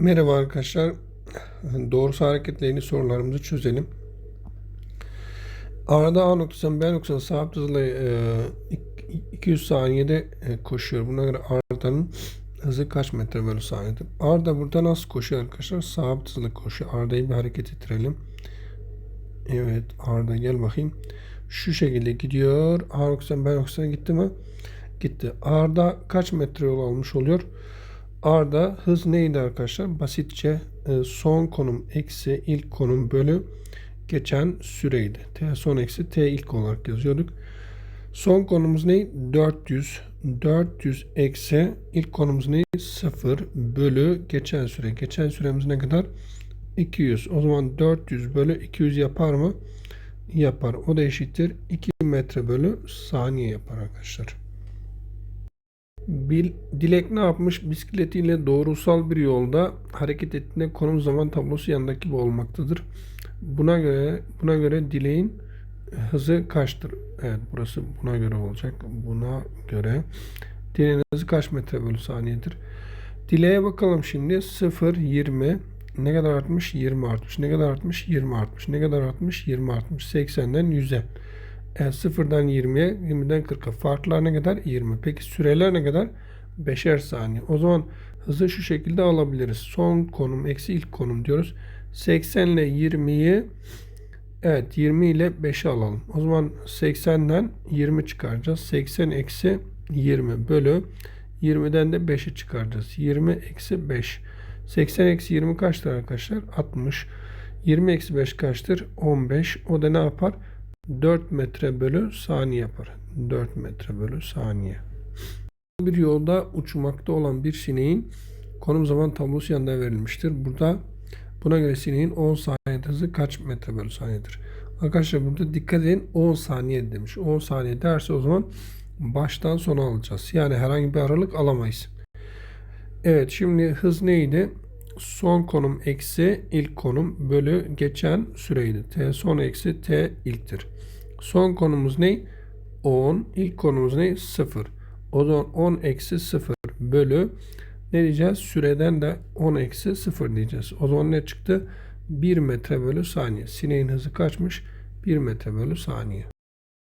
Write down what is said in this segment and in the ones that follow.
Merhaba arkadaşlar. Doğrusu hareketlerini sorularımızı çözelim. Arada A noktasından B noktasına sabit hızla e, 200 saniyede e, koşuyor. Buna göre Arda'nın hızı kaç metre bölü saniyedir? Arda burada nasıl koşuyor arkadaşlar? Sabit hızla koşuyor. Arda'yı bir hareket ettirelim. Evet Arda gel bakayım. Şu şekilde gidiyor. A noktasından B noktasına gitti mi? Gitti. Arda kaç metre yol almış oluyor? Arda hız neydi arkadaşlar? Basitçe e, son konum eksi ilk konum bölü geçen süreydi. T son eksi T ilk olarak yazıyorduk. Son konumuz ne? 400. 400 eksi ilk konumuz ne? 0 bölü geçen süre. Geçen süremiz ne kadar? 200. O zaman 400 bölü 200 yapar mı? Yapar. O da eşittir. 2 metre bölü saniye yapar arkadaşlar. Bil, Dilek ne yapmış? Bisikletiyle doğrusal bir yolda hareket ettiğinde konum zaman tablosu yanındaki gibi olmaktadır. Buna göre buna göre Dilek'in hızı kaçtır? Evet burası buna göre olacak. Buna göre Dilek'in hızı kaç metre bölü saniyedir? Dilek'e bakalım şimdi. 0, 20 ne kadar artmış? 20 artmış. Ne kadar artmış? 20 artmış. Ne kadar artmış? 20 artmış. 80'den 100'e. Evet, 0'dan 20'ye, 20'den 40'a. Farklar ne kadar? 20. Peki süreler ne kadar? 5'er saniye. O zaman hızı şu şekilde alabiliriz. Son konum eksi ilk konum diyoruz. 80 ile 20'yi evet 20 ile 5'e alalım. O zaman 80'den 20 çıkaracağız. 80 eksi 20 bölü 20'den de 5'i çıkaracağız. 20 eksi 5. 80 eksi 20 kaçtır arkadaşlar? 60. 20 eksi 5 kaçtır? 15. O da ne yapar? 4 metre bölü saniye yapar. 4 metre bölü saniye. Bir yolda uçmakta olan bir sineğin konum zaman tablosu yanında verilmiştir. Burada buna göre sineğin 10 saniye hızı kaç metre bölü saniyedir? Arkadaşlar burada dikkat edin 10 saniye demiş. 10 saniye derse o zaman baştan sona alacağız. Yani herhangi bir aralık alamayız. Evet şimdi hız neydi? Son konum eksi ilk konum bölü geçen süreydi. T son eksi T ilktir. Son konumuz ne? 10. İlk konumuz ne? 0. O zaman 10 eksi 0 bölü ne diyeceğiz? Süreden de 10 eksi 0 diyeceğiz. O zaman ne çıktı? 1 metre bölü saniye. Sineğin hızı kaçmış? 1 metre bölü saniye.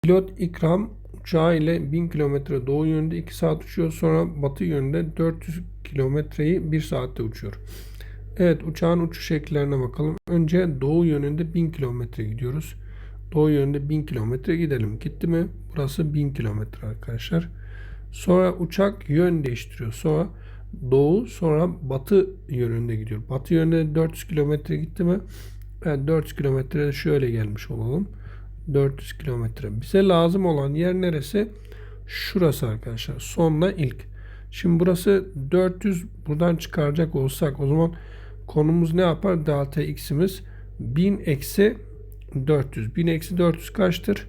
Pilot İkram uçağı ile 1000 kilometre doğu yönünde 2 saat uçuyor. Sonra batı yönünde 400 kilometreyi 1 saatte uçuyor. Evet uçağın uçuş şekillerine bakalım. Önce doğu yönünde 1000 kilometre gidiyoruz. Doğu yönünde 1000 kilometre gidelim. Gitti mi? Burası 1000 kilometre arkadaşlar. Sonra uçak yön değiştiriyor. Sonra doğu sonra batı yönünde gidiyor. Batı yönünde 400 kilometre gitti mi? Evet 400 kilometre şöyle gelmiş olalım. 400 kilometre. Bize lazım olan yer neresi? Şurası arkadaşlar. Sonla ilk. Şimdi burası 400 buradan çıkaracak olsak o zaman konumuz ne yapar? Delta x'imiz 1000 eksi 400. 1000 eksi 400 kaçtır?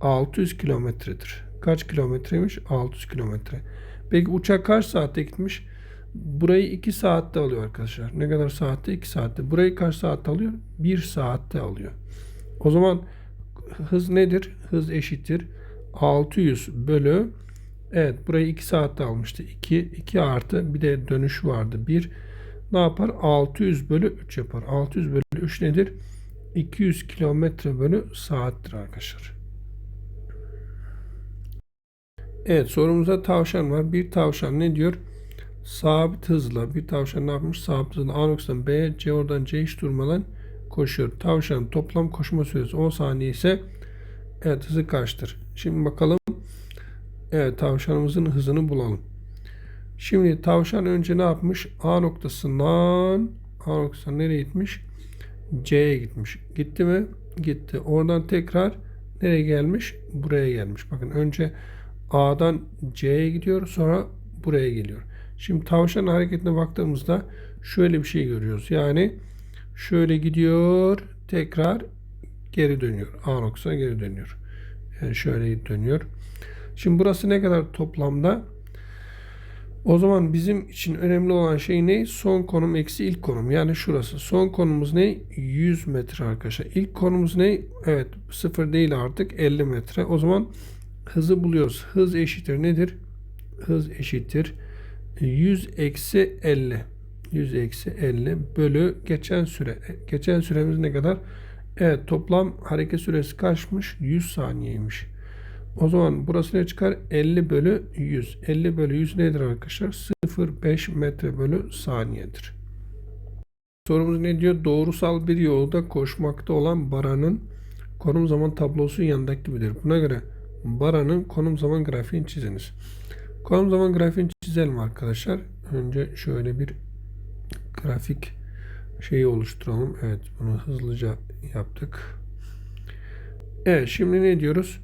600 kilometredir. Kaç kilometreymiş? 600 kilometre. Peki uçak kaç saatte gitmiş? Burayı 2 saatte alıyor arkadaşlar. Ne kadar saatte? 2 saatte. Burayı kaç saatte alıyor? 1 saatte alıyor. O zaman hız nedir? Hız eşittir. 600 bölü Evet burayı 2 saatte almıştı. 2, 2 artı bir de dönüş vardı. 1 ne yapar? 600 bölü 3 yapar. 600 bölü 3 nedir? 200 kilometre bölü saattir arkadaşlar. Evet sorumuzda tavşan var. Bir tavşan ne diyor? Sabit hızla bir tavşan ne yapmış? Sabit hızla A noktasından B, C oradan C hiç durmadan koşuyor. Tavşanın toplam koşma süresi 10 saniye ise evet hızı kaçtır? Şimdi bakalım. Evet tavşanımızın hızını bulalım. Şimdi tavşan önce ne yapmış? A noktasından A noktasından nereye gitmiş? C'ye gitmiş. Gitti mi? Gitti. Oradan tekrar nereye gelmiş? Buraya gelmiş. Bakın önce A'dan C'ye gidiyor sonra buraya geliyor. Şimdi tavşan hareketine baktığımızda şöyle bir şey görüyoruz. Yani şöyle gidiyor tekrar geri dönüyor. A noktasına geri dönüyor. Yani şöyle dönüyor. Şimdi burası ne kadar toplamda? O zaman bizim için önemli olan şey ne? Son konum eksi ilk konum. Yani şurası. Son konumuz ne? 100 metre arkadaşlar. İlk konumuz ne? Evet 0 değil artık 50 metre. O zaman hızı buluyoruz. Hız eşittir nedir? Hız eşittir 100 eksi 50. 100 eksi 50 bölü geçen süre. E, Geçen süremiz ne kadar? Evet toplam hareket süresi kaçmış? 100 saniyeymiş. O zaman burası ne çıkar? 50 bölü 100. 50 bölü 100 nedir arkadaşlar? 0,5 metre bölü saniyedir. Sorumuz ne diyor? Doğrusal bir yolda koşmakta olan Baran'ın konum zaman tablosu yanındaki gibidir. Buna göre Baran'ın konum zaman grafiğini çiziniz. Konum zaman grafiğini çizelim arkadaşlar. Önce şöyle bir grafik şeyi oluşturalım. Evet bunu hızlıca yaptık. Evet şimdi ne diyoruz?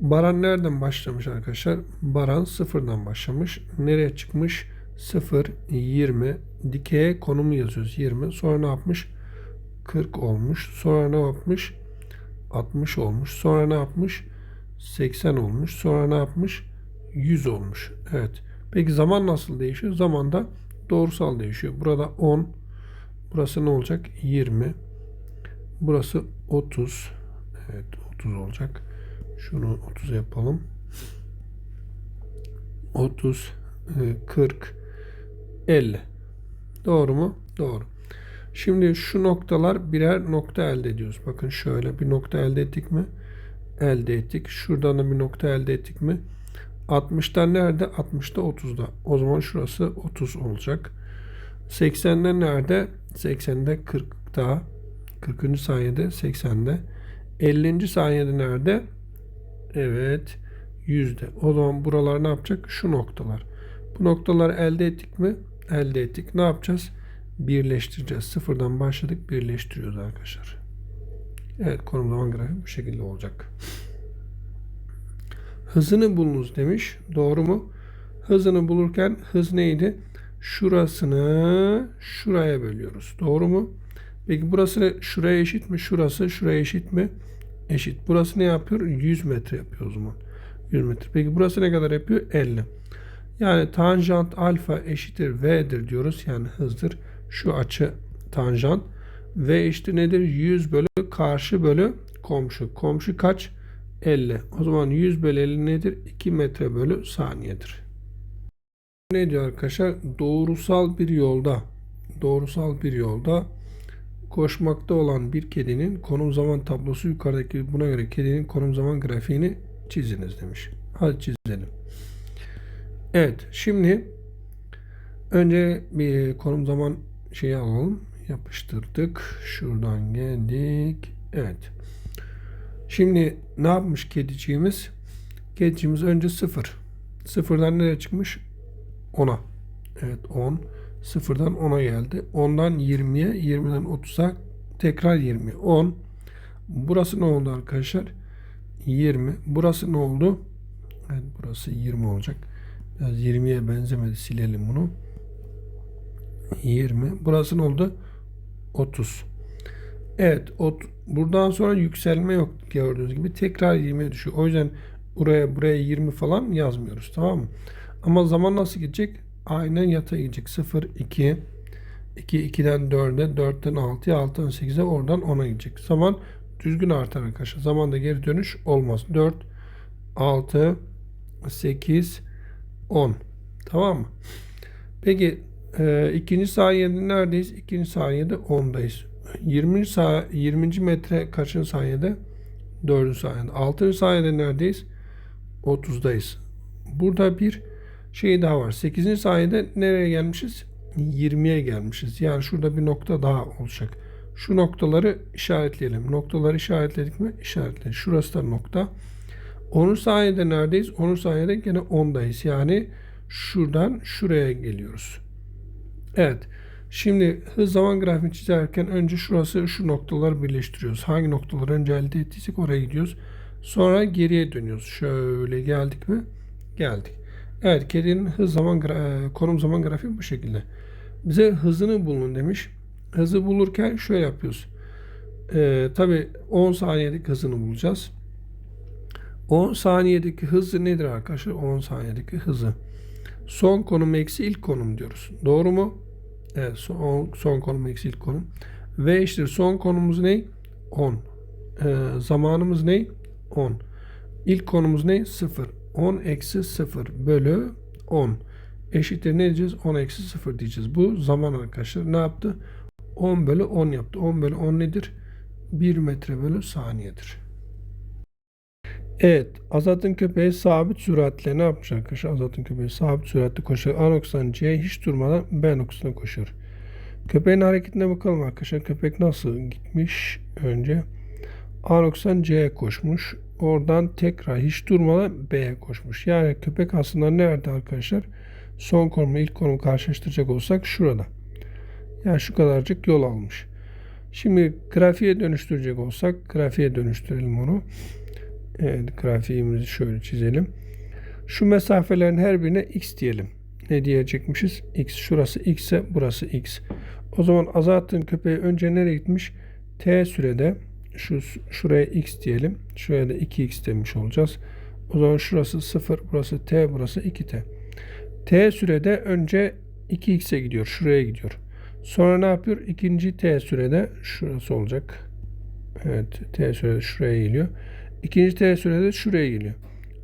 Baran nereden başlamış arkadaşlar? Baran sıfırdan başlamış. Nereye çıkmış? 0, 20. Dikeye konumu yazıyoruz. 20. Sonra ne yapmış? 40 olmuş. Sonra ne yapmış? 60 olmuş. Sonra ne yapmış? 80 olmuş. Sonra ne yapmış? 100 olmuş. Evet. Peki zaman nasıl değişiyor? Zaman da doğrusal değişiyor. Burada 10. Burası ne olacak? 20. Burası 30. Evet 30 olacak. Şunu 30 yapalım. 30, e, 40, 50. Doğru mu? Doğru. Şimdi şu noktalar birer nokta elde ediyoruz. Bakın şöyle bir nokta elde ettik mi? Elde ettik. Şuradan da bir nokta elde ettik mi? 60'ta nerede? 60'ta 30'da. O zaman şurası 30 olacak. 80'de nerede? 80'de 40'ta. 40. saniyede 80'de. 50. saniyede nerede? Evet. Yüzde. O zaman buralar ne yapacak? Şu noktalar. Bu noktaları elde ettik mi? Elde ettik. Ne yapacağız? Birleştireceğiz. Sıfırdan başladık. Birleştiriyoruz arkadaşlar. Evet. Konum zaman grafiği bu şekilde olacak. Hızını bulunuz demiş. Doğru mu? Hızını bulurken hız neydi? Şurasını şuraya bölüyoruz. Doğru mu? Peki burası şuraya eşit mi? Şurası şuraya eşit mi? Eşit. Burası ne yapıyor? 100 metre yapıyor o zaman. 100 metre. Peki burası ne kadar yapıyor? 50. Yani tanjant alfa eşittir v'dir diyoruz. Yani hızdır. Şu açı tanjant. V eşittir nedir? 100 bölü karşı bölü komşu. Komşu kaç? 50. O zaman 100 bölü 50 nedir? 2 metre bölü saniyedir. Ne diyor arkadaşlar? Doğrusal bir yolda doğrusal bir yolda koşmakta olan bir kedinin konum zaman tablosu yukarıdaki buna göre kedinin konum zaman grafiğini çiziniz demiş. Hadi çizelim. Evet şimdi önce bir konum zaman şeyi alalım. Yapıştırdık. Şuradan geldik. Evet. Şimdi ne yapmış kediciğimiz? Kediciğimiz önce 0. Sıfırdan nereye çıkmış? 10'a. Evet 10. Sıfırdan 10'a geldi. 10'dan 20'ye, 20'den 30'a tekrar 20. 10. Burası ne oldu arkadaşlar? 20. Burası ne oldu? Evet burası 20 olacak. Biraz 20'ye benzemedi. Silelim bunu. 20. Burası ne oldu? 30. Evet. Ot, buradan sonra yükselme yok gördüğünüz gibi. Tekrar 20'ye düşüyor. O yüzden buraya buraya 20 falan yazmıyoruz. Tamam mı? Ama zaman nasıl gidecek? Aynen yatay gidecek. 0, 2, 2, 2'den 4'e, 4'ten 6'ya, 6'dan 8'e, oradan 10'a gidecek. Zaman düzgün artar arkadaşlar. Zamanda geri dönüş olmaz. 4, 6, 8, 10. Tamam mı? Peki e, ikinci saniyede neredeyiz? İkinci saniyede 10'dayız. 20. Sa 20. metre kaçıncı saniyede? 4. saniyede. 6. saniyede neredeyiz? 30'dayız. Burada bir şey daha var. 8. saniyede nereye gelmişiz? 20'ye gelmişiz. Yani şurada bir nokta daha olacak. Şu noktaları işaretleyelim. Noktaları işaretledik mi? İşaretledik. Şurası da nokta. 10. saniyede neredeyiz? 10. saniyede gene 10'dayız. Yani şuradan şuraya geliyoruz. Evet. Şimdi hız zaman grafiğini çizerken önce şurası şu noktaları birleştiriyoruz. Hangi noktaları önce elde ettiysek oraya gidiyoruz. Sonra geriye dönüyoruz. Şöyle geldik mi? Geldik. Evet kedinin hız zaman gra- konum zaman grafiği bu şekilde. Bize hızını bulun demiş. Hızı bulurken şöyle yapıyoruz. Ee, Tabi 10 saniyedeki hızını bulacağız. 10 saniyedeki hızı nedir arkadaşlar? 10 saniyedeki hızı. Son konum eksi ilk konum diyoruz. Doğru mu? Evet son, son konum eksi ilk konum. Ve işte son konumuz ne? 10. Ee, zamanımız ne? 10. İlk konumuz ne? 0. 10 eksi 0 bölü 10 eşittir ne diyeceğiz? 10 eksi 0 diyeceğiz. Bu zaman arkadaşlar ne yaptı? 10 bölü 10 yaptı. 10 bölü 10 nedir? 1 metre bölü saniyedir. Evet. Azat'ın köpeği sabit süratle ne yapmış arkadaşlar? Azat'ın köpeği sabit süratle koşuyor. A noktasından C'ye hiç durmadan B noktasına koşuyor. Köpeğin hareketine bakalım arkadaşlar. Köpek nasıl gitmiş önce? A noktasından C'ye koşmuş. Oradan tekrar hiç durmadan B'ye koşmuş. Yani köpek aslında nerede arkadaşlar? Son konumu ilk konumu karşılaştıracak olsak şurada. Yani şu kadarcık yol almış. Şimdi grafiğe dönüştürecek olsak grafiğe dönüştürelim onu. Evet grafiğimizi şöyle çizelim. Şu mesafelerin her birine x diyelim. Ne diyecekmişiz? x. Şurası x ise burası x. O zaman Azat'ın köpeği önce nereye gitmiş? t sürede şu şuraya x diyelim. Şuraya da 2x demiş olacağız. O zaman şurası 0, burası t, burası 2t. t sürede önce 2x'e gidiyor. Şuraya gidiyor. Sonra ne yapıyor? İkinci t sürede şurası olacak. Evet, t sürede şuraya geliyor. İkinci t sürede şuraya geliyor.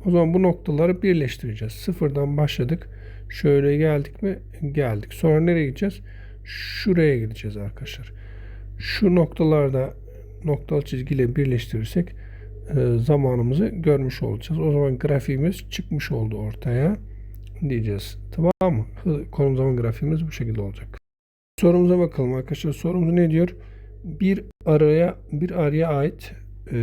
O zaman bu noktaları birleştireceğiz. Sıfırdan başladık. Şöyle geldik mi? Geldik. Sonra nereye gideceğiz? Şuraya gideceğiz arkadaşlar. Şu noktalarda noktalı çizgiyle birleştirirsek e, zamanımızı görmüş olacağız. O zaman grafiğimiz çıkmış oldu ortaya diyeceğiz. Tamam mı? Konum zaman grafiğimiz bu şekilde olacak. Sorumuza bakalım arkadaşlar. Sorumuz ne diyor? Bir araya bir araya ait e,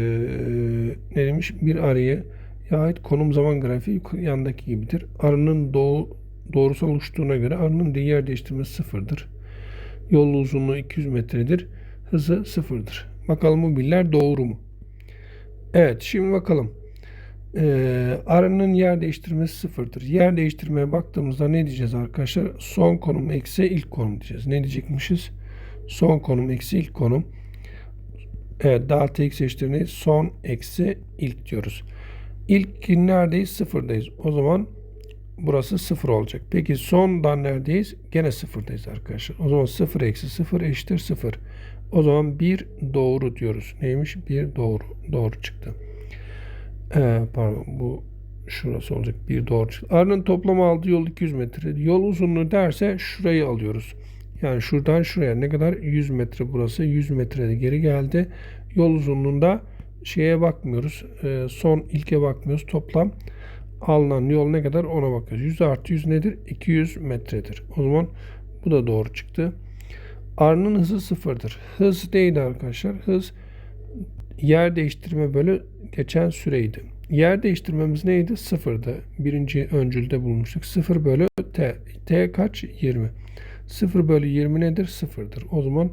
ne demiş? Bir araya ait konum zaman grafiği yandaki gibidir. Arının doğu, doğrusal oluştuğuna göre arının yer değiştirmesi sıfırdır. Yol uzunluğu 200 metredir. Hızı sıfırdır. Bakalım bu bilgiler doğru mu? Evet şimdi bakalım. Ee, arının yer değiştirmesi sıfırdır. Yer değiştirmeye baktığımızda ne diyeceğiz arkadaşlar? Son konum eksi ilk konum diyeceğiz. Ne diyecekmişiz? Son konum eksi ilk konum. Evet delta x eşittir? Son eksi ilk diyoruz. İlk neredeyiz? Sıfırdayız. O zaman burası sıfır olacak. Peki sondan neredeyiz? Gene sıfırdayız arkadaşlar. O zaman sıfır eksi sıfır eşittir sıfır. O zaman bir doğru diyoruz. Neymiş? Bir doğru. Doğru çıktı. Ee, pardon bu şurası olacak. Bir doğru çıktı. Arının toplam aldığı yol 200 metre. Yol uzunluğu derse şurayı alıyoruz. Yani şuradan şuraya ne kadar? 100 metre burası. 100 metrede geri geldi. Yol uzunluğunda şeye bakmıyoruz. E, son ilke bakmıyoruz. Toplam alınan yol ne kadar ona bakıyoruz. 100 artı 100 nedir? 200 metredir. O zaman bu da doğru çıktı. R'nın hızı sıfırdır. Hız neydi arkadaşlar? Hız yer değiştirme bölü geçen süreydi. Yer değiştirmemiz neydi? Sıfırdı. Birinci öncülde bulmuştuk. Sıfır bölü t. t kaç? 20. 0 bölü 20 nedir? Sıfırdır. O zaman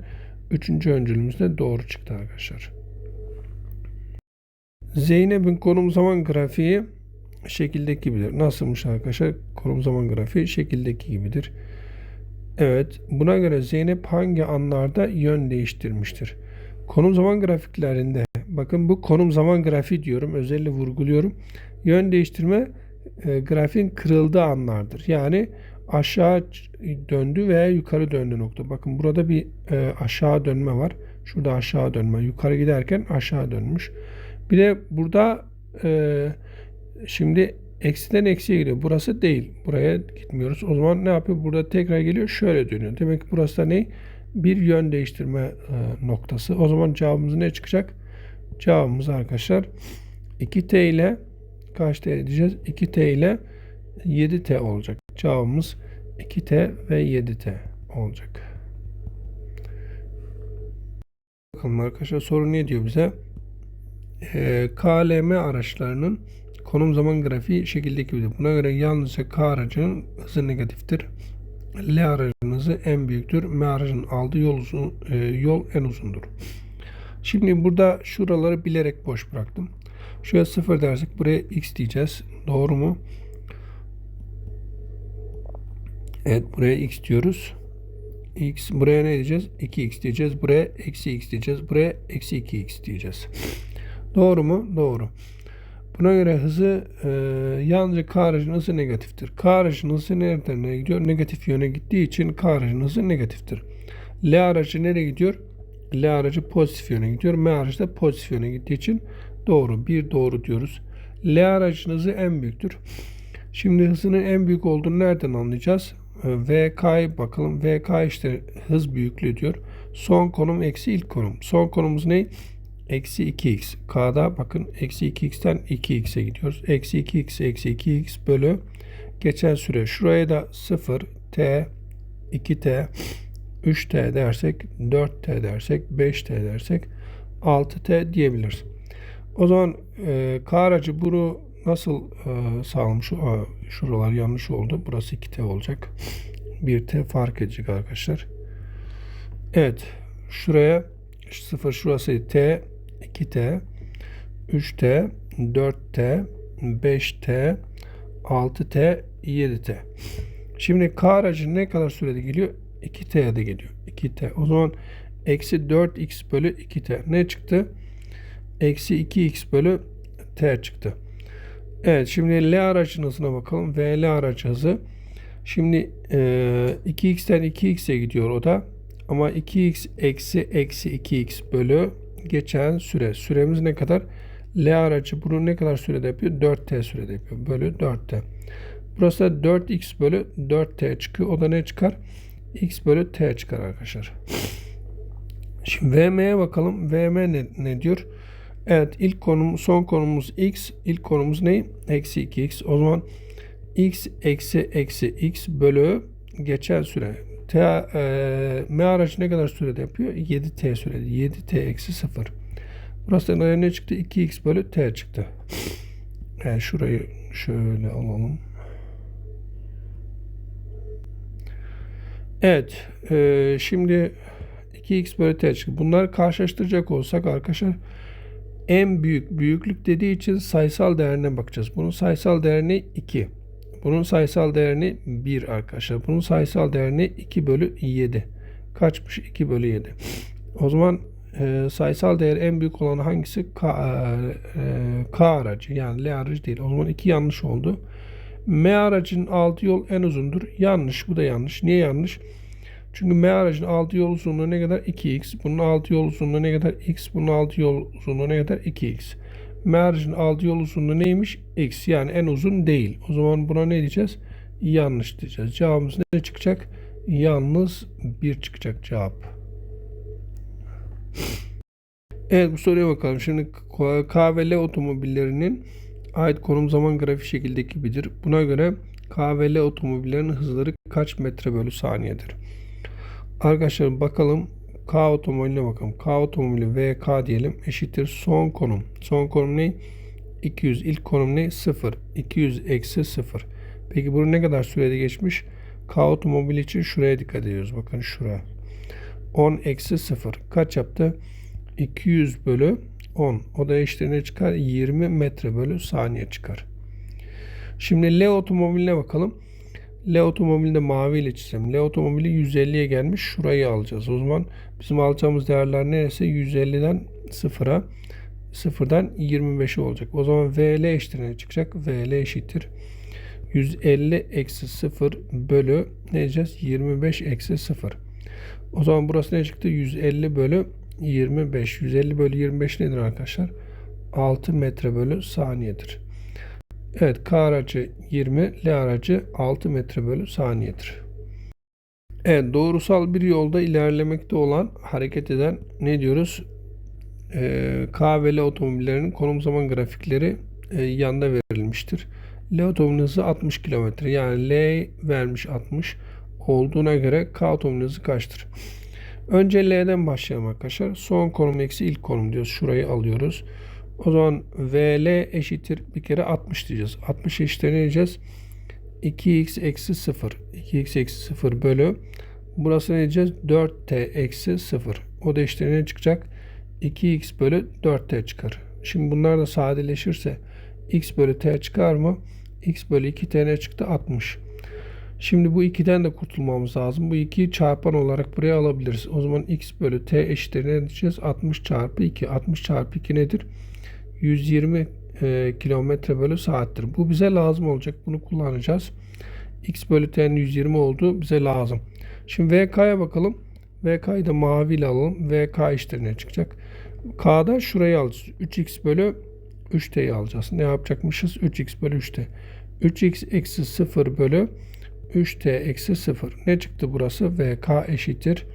üçüncü öncülümüz de doğru çıktı arkadaşlar. Zeynep'in konum zaman grafiği şekildeki gibidir. Nasılmış arkadaşlar? Konum zaman grafiği şekildeki gibidir. Evet, buna göre Zeynep hangi anlarda yön değiştirmiştir? Konum zaman grafiklerinde, bakın bu konum zaman grafiği diyorum, özellikle vurguluyorum. Yön değiştirme e, grafiğin kırıldığı anlardır. Yani aşağı döndü veya yukarı döndü nokta. Bakın burada bir e, aşağı dönme var. Şurada aşağı dönme. Yukarı giderken aşağı dönmüş. Bir de burada e, şimdi eksiden eksiye gidiyor. Burası değil. Buraya gitmiyoruz. O zaman ne yapıyor? Burada tekrar geliyor. Şöyle dönüyor. Demek ki burası da ne? Bir yön değiştirme e, noktası. O zaman cevabımız ne çıkacak? Cevabımız arkadaşlar 2t ile kaç t diyeceğiz? 2t ile 7t olacak. Cevabımız 2t ve 7t olacak. Bakalım arkadaşlar soru ne diyor bize? Ee, KLM araçlarının konum zaman grafiği şekildeki gibi. Buna göre yalnızca K aracının hızı negatiftir. L aracının hızı en büyüktür. M aracının aldığı yol, uzun, e, yol en uzundur. Şimdi burada şuraları bilerek boş bıraktım. Şuraya 0 dersek buraya x diyeceğiz. Doğru mu? Evet buraya x diyoruz. x buraya ne diyeceğiz? 2x diyeceğiz. Buraya eksi x diyeceğiz. Buraya eksi 2x diyeceğiz. Doğru mu? Doğru. Buna göre hızı e, yalnızca K aracının hızı negatiftir. K aracının hızı nereden gidiyor? Negatif yöne gittiği için K aracının hızı negatiftir. L aracı nereye gidiyor? L aracı pozitif yöne gidiyor. M aracı da pozitif yöne gittiği için doğru. Bir doğru diyoruz. L aracının hızı en büyüktür. Şimdi hızının en büyük olduğunu nereden anlayacağız? Ee, VK'ya bakalım. VK işte hız büyüklüğü diyor. Son konum eksi ilk konum. Son konumuz ne? Eksi 2x. K'da bakın eksi 2x'ten 2x'e gidiyoruz. Eksi 2x eksi 2x bölü geçen süre. Şuraya da 0 t 2t 3t dersek 4t dersek 5t dersek 6t diyebiliriz. O zaman e, K aracı bunu nasıl e, sağlamış? Aa, şuralar yanlış oldu. Burası 2t olacak. 1t fark edecek arkadaşlar. Evet. Şuraya 0 şurası t 2t 3t 4t 5t 6t 7t. Şimdi K aracı ne kadar sürede geliyor? 2t'ye de geliyor. 2t. O zaman eksi 4x bölü 2t. Ne çıktı? Eksi 2x bölü t çıktı. Evet şimdi L aracın hızına bakalım. VL aracı hızı. Şimdi e, 2x'ten 2x'e gidiyor o da. Ama 2x eksi eksi 2x bölü geçen süre. Süremiz ne kadar? L aracı bunu ne kadar sürede yapıyor? 4t sürede yapıyor. Bölü 4t. Burası da 4x bölü 4t çıkıyor. O da ne çıkar? x bölü t çıkar arkadaşlar. Şimdi VM'ye bakalım. VM ne, ne diyor? Evet ilk konum son konumuz x. İlk konumuz ne? Eksi 2x. O zaman x eksi eksi x bölü geçen süre. T, e, M aracı ne kadar sürede yapıyor? 7t sürede. 7t eksi 0. Burası da ne çıktı? 2x bölü t çıktı. Yani şurayı şöyle alalım. Evet. E, şimdi 2x bölü t çıktı. Bunları karşılaştıracak olsak arkadaşlar en büyük büyüklük dediği için sayısal değerine bakacağız. Bunun sayısal değerini 2. Bunun sayısal değerini 1 arkadaşlar. Bunun sayısal değerini 2 bölü 7. Kaçmış? 2 bölü 7. O zaman e, sayısal değer en büyük olan hangisi? K, e, K aracı yani L aracı değil. O zaman 2 yanlış oldu. M aracının aldığı yol en uzundur. Yanlış. Bu da yanlış. Niye yanlış? Çünkü M aracının aldığı yol uzunluğu ne kadar? 2x. Bunun aldığı yol uzunluğu ne kadar? x. Bunun aldığı yol uzunluğu ne kadar? 2x. M aracının aldığı yol uzunluğu neymiş? x. Yani en uzun değil. O zaman buna ne diyeceğiz? Yanlış diyeceğiz. Cevabımız ne çıkacak? Yalnız 1 çıkacak cevap. Evet bu soruya bakalım. Şimdi K ve L otomobillerinin ait konum zaman grafiği şekildeki gibidir. Buna göre K ve L otomobillerinin hızları kaç metre bölü saniyedir? Arkadaşlar bakalım K otomobiline bakalım. K otomobili VK diyelim eşittir son konum. Son konum ne? 200. İlk konum ne? 0. 200 eksi 0. Peki bunu ne kadar sürede geçmiş? K otomobili için şuraya dikkat ediyoruz. Bakın şuraya. 10 eksi 0. Kaç yaptı? 200 bölü 10. O da eşittir ne çıkar? 20 metre bölü saniye çıkar. Şimdi L otomobiline bakalım. L otomobilinde mavi ile çizelim. L otomobili 150'ye gelmiş. Şurayı alacağız. O zaman bizim alacağımız değerler neresi? 150'den 0'a 0'dan 25'e olacak. O zaman VL eşittir ne çıkacak? VL eşittir. 150 eksi 0 bölü ne diyeceğiz? 25 eksi 0. O zaman burası ne çıktı? 150 bölü 25. 150 bölü 25 nedir arkadaşlar? 6 metre bölü saniyedir. Evet K aracı 20, L aracı 6 metre bölü saniyedir. Evet doğrusal bir yolda ilerlemekte olan hareket eden ne diyoruz? Ee, K ve L otomobillerinin konum zaman grafikleri e, yanda verilmiştir. L otomobil hızı 60 km. Yani L vermiş 60 olduğuna göre K otomobil hızı kaçtır? Önce L'den başlayalım arkadaşlar. Son konum eksi ilk konum diyoruz. Şurayı alıyoruz. O zaman VL eşittir bir kere 60 diyeceğiz. 60 eşittir ne diyeceğiz? 2x eksi 0. 2x eksi 0 bölü. Burası ne diyeceğiz? 4t eksi 0. O da eşittir ne çıkacak? 2x bölü 4t çıkar. Şimdi bunlar da sadeleşirse x bölü t çıkar mı? x bölü 2t ne çıktı? 60. Şimdi bu 2'den de kurtulmamız lazım. Bu 2'yi çarpan olarak buraya alabiliriz. O zaman x bölü t eşittir ne diyeceğiz? 60 çarpı 2. 60 çarpı 2 nedir? 120 e, kilometre bölü saattir. Bu bize lazım olacak. Bunu kullanacağız. X bölü T'nin 120 olduğu bize lazım. Şimdi VK'ya bakalım. VK'yı da mavi ile alalım. VK işlerine çıkacak. K'da şurayı alacağız. 3x bölü 3t'yi alacağız. Ne yapacakmışız? 3x bölü 3t. 3x eksi 0 bölü 3t eksi 0. Ne çıktı burası? vk eşittir.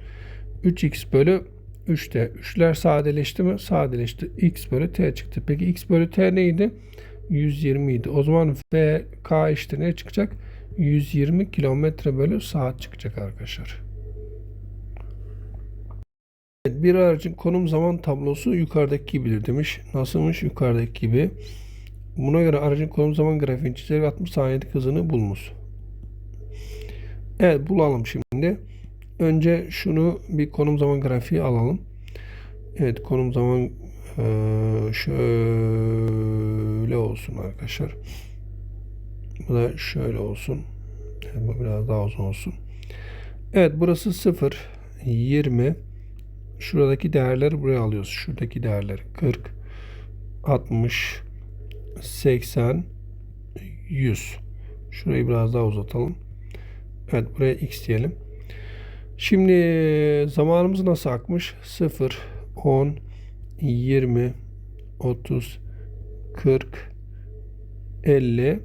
3x bölü 3t. 3'ler sadeleşti mi? Sadeleşti. x bölü t çıktı. Peki x bölü t neydi? 120 idi. O zaman vk eşittir ne çıkacak? 120 kilometre bölü saat çıkacak arkadaşlar. Evet, bir aracın konum zaman tablosu yukarıdaki gibidir demiş. Nasılmış? Yukarıdaki gibi. Buna göre aracın konum zaman grafiğini çizerek 60 saniyede hızını bulunuz. Evet bulalım şimdi. Önce şunu bir konum zaman grafiği alalım. Evet konum zaman eee, şöyle olsun arkadaşlar. Bu da şöyle olsun. Bu biraz daha uzun olsun. Evet burası 0, 20. Şuradaki değerleri buraya alıyoruz. Şuradaki değerler 40, 60, 80, 100. Şurayı biraz daha uzatalım. Evet buraya x diyelim. Şimdi zamanımız nasıl akmış? 0, 10, 20, 30, 40, 50,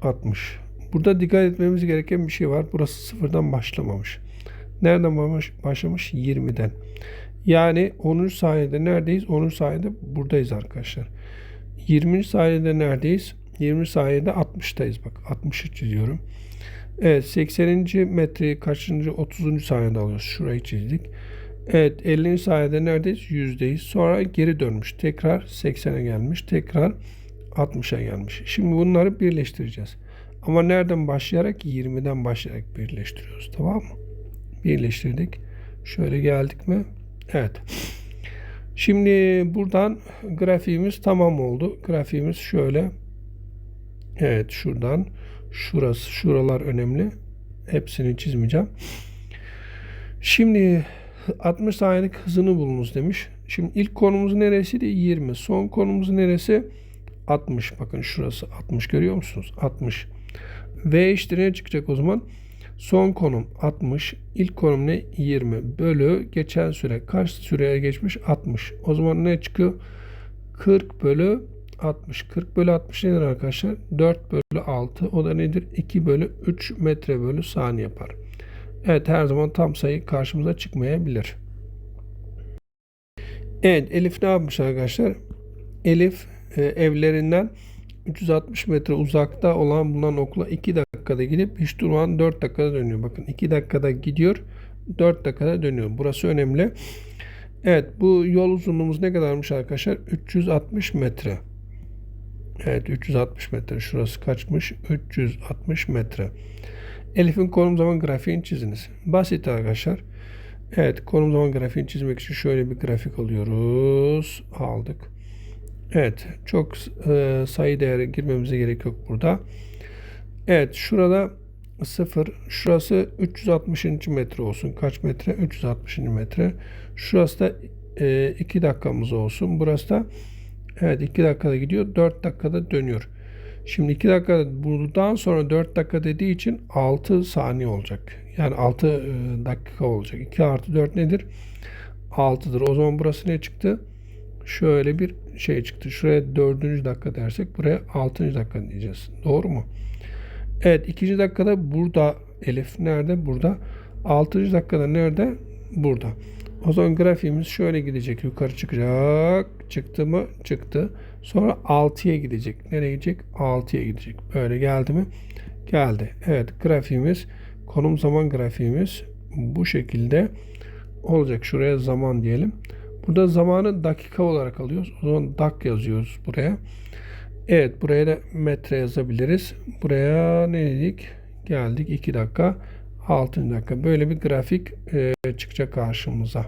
60. Burada dikkat etmemiz gereken bir şey var. Burası sıfırdan başlamamış. Nereden baş- başlamış? 20'den. Yani 10. saniyede neredeyiz? 10. saniyede buradayız arkadaşlar. 20. saniyede neredeyiz? 20 saniyede 60'tayız bak. 60'ı çiziyorum. Evet 80. metreyi kaçıncı 30. saniyede alıyoruz. Şurayı çizdik. Evet 50. saniyede neredeyiz? 100'deyiz. Sonra geri dönmüş. Tekrar 80'e gelmiş. Tekrar 60'a gelmiş. Şimdi bunları birleştireceğiz. Ama nereden başlayarak? 20'den başlayarak birleştiriyoruz. Tamam mı? Birleştirdik. Şöyle geldik mi? Evet. Şimdi buradan grafiğimiz tamam oldu. Grafiğimiz şöyle. Evet şuradan şurası şuralar önemli. Hepsini çizmeyeceğim. Şimdi 60 saniyelik hızını bulunuz demiş. Şimdi ilk konumuz neresiydi? 20. Son konumuz neresi? 60. Bakın şurası 60 görüyor musunuz? 60. V eşittir ne çıkacak o zaman? Son konum 60. İlk konum ne? 20 bölü geçen süre. Kaç süreye geçmiş? 60. O zaman ne çıkıyor? 40 bölü 60. 40 bölü 60 nedir arkadaşlar? 4 bölü 6. O da nedir? 2 bölü 3 metre bölü saniye yapar. Evet her zaman tam sayı karşımıza çıkmayabilir. Evet Elif ne yapmış arkadaşlar? Elif e, evlerinden 360 metre uzakta olan bulunan okula 2 dakikada gidip hiç durmadan 4 dakikada dönüyor. Bakın 2 dakikada gidiyor 4 dakikada dönüyor. Burası önemli. Evet bu yol uzunluğumuz ne kadarmış arkadaşlar? 360 metre. Evet 360 metre. Şurası kaçmış? 360 metre. Elif'in konum zaman grafiğini çiziniz. Basit arkadaşlar. Evet konum zaman grafiğini çizmek için şöyle bir grafik alıyoruz. Aldık. Evet çok e, sayı değeri girmemize gerek yok burada. Evet şurada 0 şurası 360. metre olsun. Kaç metre? 360. metre. Şurası da 2 e, dakikamız olsun. Burası da evet 2 dakikada gidiyor. 4 dakikada dönüyor. Şimdi 2 dakika buradan sonra 4 dakika dediği için 6 saniye olacak. Yani 6 e, dakika olacak. 2 artı 4 nedir? 6'dır. O zaman burası ne çıktı? Şöyle bir şey çıktı. Şuraya 4. dakika dersek buraya 6. dakika diyeceğiz. Doğru mu? Evet 2. dakikada burada Elif nerede? Burada. 6. dakikada nerede? Burada. O zaman grafiğimiz şöyle gidecek. Yukarı çıkacak. Çıktı mı? Çıktı. Sonra 6'ya gidecek. Nereye gidecek? 6'ya gidecek. Böyle geldi mi? Geldi. Evet grafiğimiz konum zaman grafiğimiz bu şekilde olacak. Şuraya zaman diyelim. Burada zamanı dakika olarak alıyoruz. O zaman dak yazıyoruz buraya. Evet buraya da metre yazabiliriz. Buraya ne dedik? Geldik 2 dakika 6 dakika. Böyle bir grafik çıkacak karşımıza.